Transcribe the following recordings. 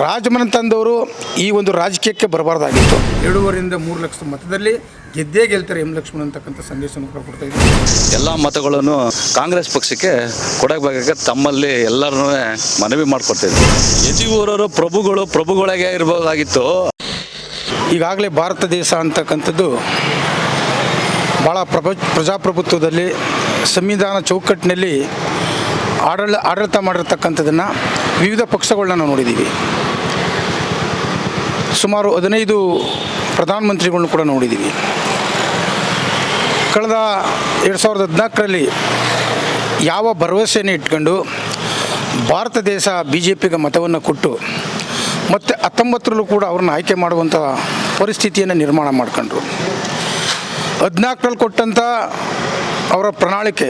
ರಾಜಮನ ತಂದವರು ಈ ಒಂದು ರಾಜಕೀಯಕ್ಕೆ ಬರಬಾರ್ದಾಗಿತ್ತು. ಎರಡೂವರೆಯಿಂದ ಮೂರು ಲಕ್ಷ ಮತದಲ್ಲಿ ಗೆದ್ದೇ ಗೆಲ್ತಾರೆ ಎಂ ಲಕ್ಷ್ಮಣ್ ಅಂತಕ್ಕಂಥ ಸಂದೇಶವನ್ನು ಕೂಡ ಕೊಡ್ತಾ ಇದ್ದೀವಿ ಎಲ್ಲ ಮತಗಳನ್ನು ಕಾಂಗ್ರೆಸ್ ಪಕ್ಷಕ್ಕೆ ಕೊಡಬೇಕಾಗ ತಮ್ಮಲ್ಲಿ ಎಲ್ಲರನ್ನೂ ಮನವಿ ಮಾಡ್ಕೊಡ್ತಿದ್ವಿ ಯತಿಯೂರವರು ಪ್ರಭುಗಳು ಪ್ರಭುಗಳಾಗೆ ಇರಬಹುದಾಗಿತ್ತು. ಈಗಾಗಲೇ ಭಾರತ ದೇಶ ಅಂತಕ್ಕಂಥದ್ದು ಭಾಳ ಪ್ರಭ ಪ್ರಜಾಪ್ರಭುತ್ವದಲ್ಲಿ ಸಂವಿಧಾನ ಚೌಕಟ್ಟಿನಲ್ಲಿ ಆಡಳ ಆಡಳಿತ ಮಾಡಿರ್ತಕ್ಕಂಥದ್ದನ್ನು ವಿವಿಧ ಪಕ್ಷಗಳನ್ನ ನಾವು ನೋಡಿದ್ದೀವಿ. ಸುಮಾರು ಹದಿನೈದು ಪ್ರಧಾನಮಂತ್ರಿಗಳನ್ನು ಕೂಡ ನೋಡಿದ್ದೀವಿ ಕಳೆದ ಎರಡು ಸಾವಿರದ ಹದಿನಾಲ್ಕರಲ್ಲಿ ಯಾವ ಭರವಸೆಯನ್ನು ಇಟ್ಕೊಂಡು ಭಾರತ ದೇಶ ಬಿ ಜೆ ಪಿಗೆ ಮತವನ್ನು ಕೊಟ್ಟು ಮತ್ತು ಹತ್ತೊಂಬತ್ತರಲ್ಲೂ ಕೂಡ ಅವ್ರನ್ನ ಆಯ್ಕೆ ಮಾಡುವಂಥ ಪರಿಸ್ಥಿತಿಯನ್ನು ನಿರ್ಮಾಣ ಮಾಡ್ಕೊಂಡ್ರು. ಹದಿನಾಲ್ಕರಲ್ಲಿ ಕೊಟ್ಟಂಥ ಅವರ ಪ್ರಣಾಳಿಕೆ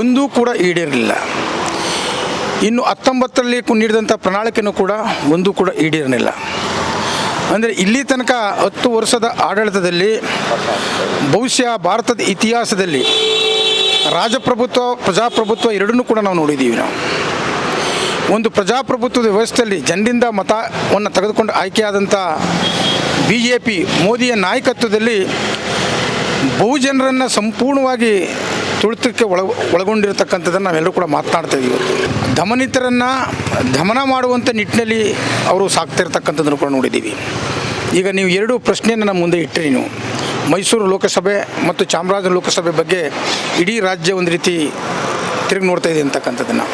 ಒಂದೂ ಕೂಡ ಈಡೇರಲಿಲ್ಲ. ಇನ್ನು ಹತ್ತೊಂಬತ್ತರಲ್ಲಿ ನೀಡಿದಂಥ ಪ್ರಣಾಳಿಕೆನೂ ಕೂಡ ಒಂದೂ ಕೂಡ ಈಡೇರಲಿಲ್ಲ. ಅಂದರೆ ಇಲ್ಲಿ ತನಕ ಹತ್ತು ವರ್ಷದ ಆಡಳಿತದಲ್ಲಿ ಬಹುಶಃ ಭಾರತದ ಇತಿಹಾಸದಲ್ಲಿ ರಾಜಪ್ರಭುತ್ವ, ಪ್ರಜಾಪ್ರಭುತ್ವ ಎರಡನ್ನೂ ಕೂಡ ನಾವು ನೋಡಿದ್ದೀವಿ ನಾವು. ಒಂದು ಪ್ರಜಾಪ್ರಭುತ್ವದ ವ್ಯವಸ್ಥೆಯಲ್ಲಿ ಜನರಿಂದ ಮತವನ್ನು ತೆಗೆದುಕೊಂಡು ಆಯ್ಕೆಯಾದಂಥ ಬಿ ಜೆ ಪಿ ಮೋದಿಯ ನಾಯಕತ್ವದಲ್ಲಿ ಬಹುಜನರನ್ನು ಸಂಪೂರ್ಣವಾಗಿ ತುಳಿತಕ್ಕೆ ಒಳ, ಒಳಗೊಂಡಿರತಕ್ಕಂಥದ್ದನ್ನು ನಾವೆಲ್ಲರೂ ಕೂಡ ಮಾತನಾಡ್ತಾ ಇದ್ದೀವಿ ದಮನಿತರನ್ನು ದಮನ ಮಾಡುವಂಥ ನಿಟ್ಟಿನಲ್ಲಿ ಅವರು ಸಾಕ್ತಿರ್ತಕ್ಕಂಥದ್ದನ್ನು ಕೂಡ ನೋಡಿದ್ದೀವಿ ಈಗ ನೀವು ಎರಡು ಪ್ರಶ್ನೆಯನ್ನು ನಮ್ಮ ಮುಂದೆ ಇಟ್ಟರೆ ನೀವು. ಮೈಸೂರು ಲೋಕಸಭೆ ಮತ್ತು ಚಾಮರಾಜ ಲೋಕಸಭೆ ಬಗ್ಗೆ ಇಡೀ ರಾಜ್ಯ ಒಂದು ರೀತಿ ತಿರುಗಿ ನೋಡ್ತಾ ಇದೆ ಅಂತಕ್ಕಂಥದ್ದನ್ನು.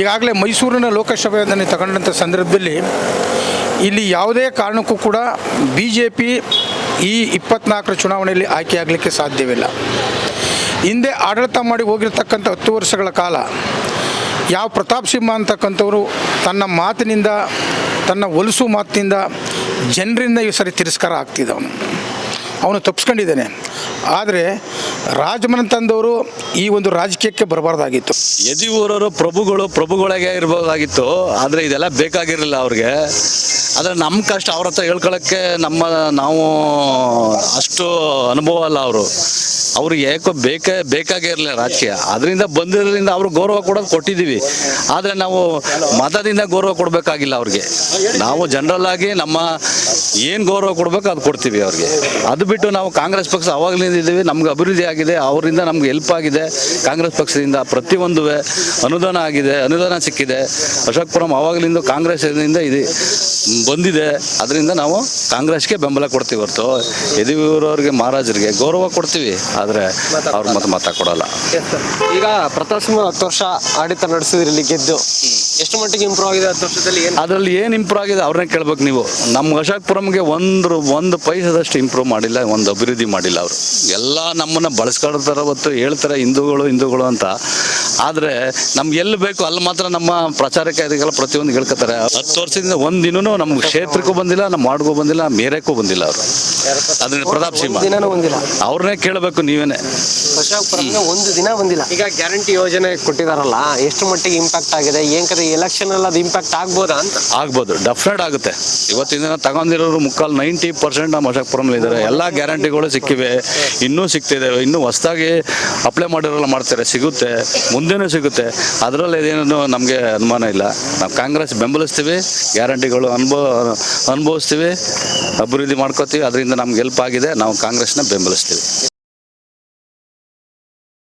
ಈಗಾಗಲೇ ಮೈಸೂರಿನ ಲೋಕಸಭೆಯನ್ನು ತಗೊಂಡಂಥ ಸಂದರ್ಭದಲ್ಲಿ ಇಲ್ಲಿ ಯಾವುದೇ ಕಾರಣಕ್ಕೂ ಕೂಡ ಬಿ ಜೆ ಪಿ ಈ ಇಪ್ಪತ್ನಾಲ್ಕರ ಚುನಾವಣೆಯಲ್ಲಿ ಆಯ್ಕೆಯಾಗಲಿಕ್ಕೆ ಸಾಧ್ಯವಿಲ್ಲ. ಹಿಂದೆ ಆಡಳಿತ ಮಾಡಿ ಹೋಗಿರ್ತಕ್ಕಂಥ ಹತ್ತು ವರ್ಷಗಳ ಕಾಲ, ಯಾವ ಪ್ರತಾಪ್ ಸಿಂಹ ಅಂತಕ್ಕಂಥವರು ತನ್ನ ಮಾತಿನಿಂದ, ತನ್ನ ಒಲಿಸು ಮಾತಿನಿಂದ ಜನರಿಂದ ಈ ಸರಿ ತಿರಸ್ಕಾರ ಆಗ್ತಿದ್ದವನು. ಅವನು ಅವನು ತಪ್ಪಿಸ್ಕೊಂಡಿದ್ದಾನೆ ಆದರೆ ರಾಜಮನ ತಂದವರು ಈ ಒಂದು ರಾಜಕೀಯಕ್ಕೆ ಬರಬಾರ್ದಾಗಿತ್ತು. ಯತಿಯೂರವರು ಪ್ರಭುಗಳು ಪ್ರಭುಗಳಿಗೆ ಇರಬಹುದಾಗಿತ್ತು ಆದರೆ ಇದೆಲ್ಲ ಬೇಕಾಗಿರಲಿಲ್ಲ ಅವ್ರಿಗೆ. ಆದರೆ ನಮ್ಮ ಕಷ್ಟ ಅವ್ರ ಹತ್ರ ಹೇಳ್ಕೊಳ್ಳೋಕ್ಕೆ ನಮ್ಮ ನಾವು ಅಷ್ಟು ಅನುಭವ ಅಲ್ಲ ಅವರು. ಅವ್ರಿಗೆ ಯಾಕೋ ಬೇಕೇ ಬೇಕಾಗೇ ಇರಲಿಲ್ಲ ರಾಜಕೀಯ. ಅದರಿಂದ ಬಂದಿರೋದ್ರಿಂದ ಅವರು ಗೌರವ ಕೊಡೋದು ಕೊಟ್ಟಿದ್ದೀವಿ. ಆದರೆ ನಾವು ಮತದಿಂದ ಗೌರವ ಕೊಡಬೇಕಾಗಿಲ್ಲ ಅವ್ರಿಗೆ. ನಾವು ಜನರಲ್ ಆಗಿ ನಮ್ಮ ಏನು ಗೌರವ ಕೊಡಬೇಕು ಅದು ಕೊಡ್ತೀವಿ ಅವ್ರಿಗೆ. ಅದು ಬಿಟ್ಟು ನಾವು ಕಾಂಗ್ರೆಸ್ ಪಕ್ಷ ಅವಾಗಲಿಂದ ಇದ್ದೀವಿ, ನಮ್ಗೆ ಅಭಿವೃದ್ಧಿ ಆಗಿದೆ, ಅವರಿಂದ ನಮ್ಗೆ ಹೆಲ್ಪ್ ಆಗಿದೆ. ಕಾಂಗ್ರೆಸ್ ಪಕ್ಷದಿಂದ ಪ್ರತಿಯೊಂದು ಅನುದಾನ ಆಗಿದೆ, ಅನುದಾನ ಸಿಕ್ಕಿದೆ. ಅಶೋಕ್ಪುರಂ ಅವಾಗಲಿಂದ ಕಾಂಗ್ರೆಸ್ನಿಂದ ಇದೆ. ಬಂದಿದೆ. ಅದರಿಂದ ನಾವು ಕಾಂಗ್ರೆಸ್ಗೆ ಬೆಂಬಲ ಕೊಡ್ತೀವಿ ಹೊರತು. ಯದಿಯೂರವ್ರಿಗೆ ಮಹಾರಾಜರಿಗೆ ಗೌರವ ಕೊಡ್ತೀವಿ. ಆದರೆ ಅವ್ರ ಮತ್ತೆ ಮತ ಕೊಡಲ್ಲ. ಈಗ ಪ್ರತಾಪ್ ಸಿಂಹ ಹತ್ತು ವರ್ಷ ಆಡಳಿತ ನಡೆಸಿದ್ರಲ್ಲಿ ಗೆದ್ದು ಎಷ್ಟು ಮಟ್ಟಿಗೆ ಇಂಪ್ರೂವ್ ಆಗಿದೆ ಹತ್ತು ವರ್ಷದಲ್ಲಿ? ಏನು ಅದರಲ್ಲಿ ಏನು ಇಂಪ್ರೂವ್ ಆಗಿದೆ ಅವ್ರನ್ನೇ ಕೇಳ್ಬೇಕು ನೀವು. ನಮ್ಮ ಅಶೋಕ್ಪುರಂಗೆ ಒಂದು ಒಂದು ಪೈಸದಷ್ಟು ಇಂಪ್ರೂವ್ ಮಾಡಿಲ್ಲ ಒಂದು ಅಭಿವೃದ್ಧಿ ಮಾಡಿಲ್ಲ ಅವರು. ಎಲ್ಲ ನಮ್ಮನ್ನು ಬಳಸ್ಕೊಳ್ತಾರೆ ಹೊತ್ತು ಹೇಳ್ತಾರೆ ಹಿಂದೂಗಳು ಹಿಂದೂಗಳು ಅಂತ. ಆದರೆ ನಮ್ಗೆ ಎಲ್ಲಿ ಬೇಕು ಅಲ್ಲಿ ಮಾತ್ರ ನಮ್ಮ ಪ್ರಚಾರಕ್ಕೆ ಅದಕ್ಕೆಲ್ಲ ಪ್ರತಿಯೊಂದು ಹೇಳ್ಕೊತಾರೆ. ಹತ್ತು ವರ್ಷದಿಂದ ಒಂದಿನೂ ದಿನನೂ ನಮ್ಮ ಕ್ಷೇತ್ರಕ್ಕೂ ಬಂದಿಲ್ಲ ನಮ್ಮ ವಾರ್ಡ್ಗೂ ಬಂದಿಲ್ಲ ಮೇರೆಕ್ಕೂ ಬಂದಿಲ್ಲ ಅವರು. ಅದನ್ನ ಪ್ರತಾಪ್ ಸಿಂಹ ಅವ್ರನ್ನೇ ಕೇಳಬೇಕು ನೀವೇನೆ. ಅಶೋಕ್ಪುರಂಗೆ ಒಂದು ದಿನ ಬಂದಿಲ್ಲ. ಈಗ ಗ್ಯಾರಂಟಿ ಯೋಜನೆ ಕೊಟ್ಟಿದಾರಲ್ಲ ಎಷ್ಟು ಮಟ್ಟಿಗೆ ಇಂಪ್ಯಾಕ್ಟ್ ಆಗಿದೆ ಏನ್ ಕತೆ ಎಲೆಕ್ಷನ್ ಅಲ್ಲಿ ಅದು ಇಂಪ್ಯಾಕ್ಟ್ ಆಗ್ಬೋದಾ ಅಂತ? ಆಗ್ಬೋದು ಡೆಫಿನೆಟ್ ಆಗುತ್ತೆ. ಇವತ್ತಿನ ದಿನ ತಗೊಂಡಿರೋರು ಮುಕ್ಕಾಲು ನೈಂಟಿ ಪರ್ಸೆಂಟ್ ನಮ್ಮ ಅಶೋಕ್ಪುರಮಲ್ಲಿ ಇದ್ದಾರೆ. ಎಲ್ಲ ಗ್ಯಾರಂಟಿಗಳು ಸಿಕ್ಕಿವೆ. ಇನ್ನೂ ಸಿಗ್ತಿದೆ ಇನ್ನೂ ಹೊಸದಾಗಿ ಅಪ್ಲೈ ಮಾಡಿರೋಲ್ಲ ಮಾಡ್ತಾರೆ ಸಿಗುತ್ತೆ ಮುಂದೆನೂ ಸಿಗುತ್ತೆ. ಅದರಲ್ಲಿ ಏನೇನು ನಮಗೆ ಅನುಮಾನ ಇಲ್ಲ. ನಾವು ಕಾಂಗ್ರೆಸ್ ಬೆಂಬಲಿಸ್ತೀವಿ ಗ್ಯಾರಂಟಿಗಳು ಅನುಭವ ಅನುಭವಿಸ್ತೀವಿ ಅಭಿವೃದ್ಧಿ ಮಾಡ್ಕೋತೀವಿ ಅದರಿಂದ ನಮ್ಗೆ ಹೆಲ್ಪ್ ಆಗಿದೆ ನಾವು ಕಾಂಗ್ರೆಸ್ನ ಬೆಂಬಲಿಸ್ತೀವಿ.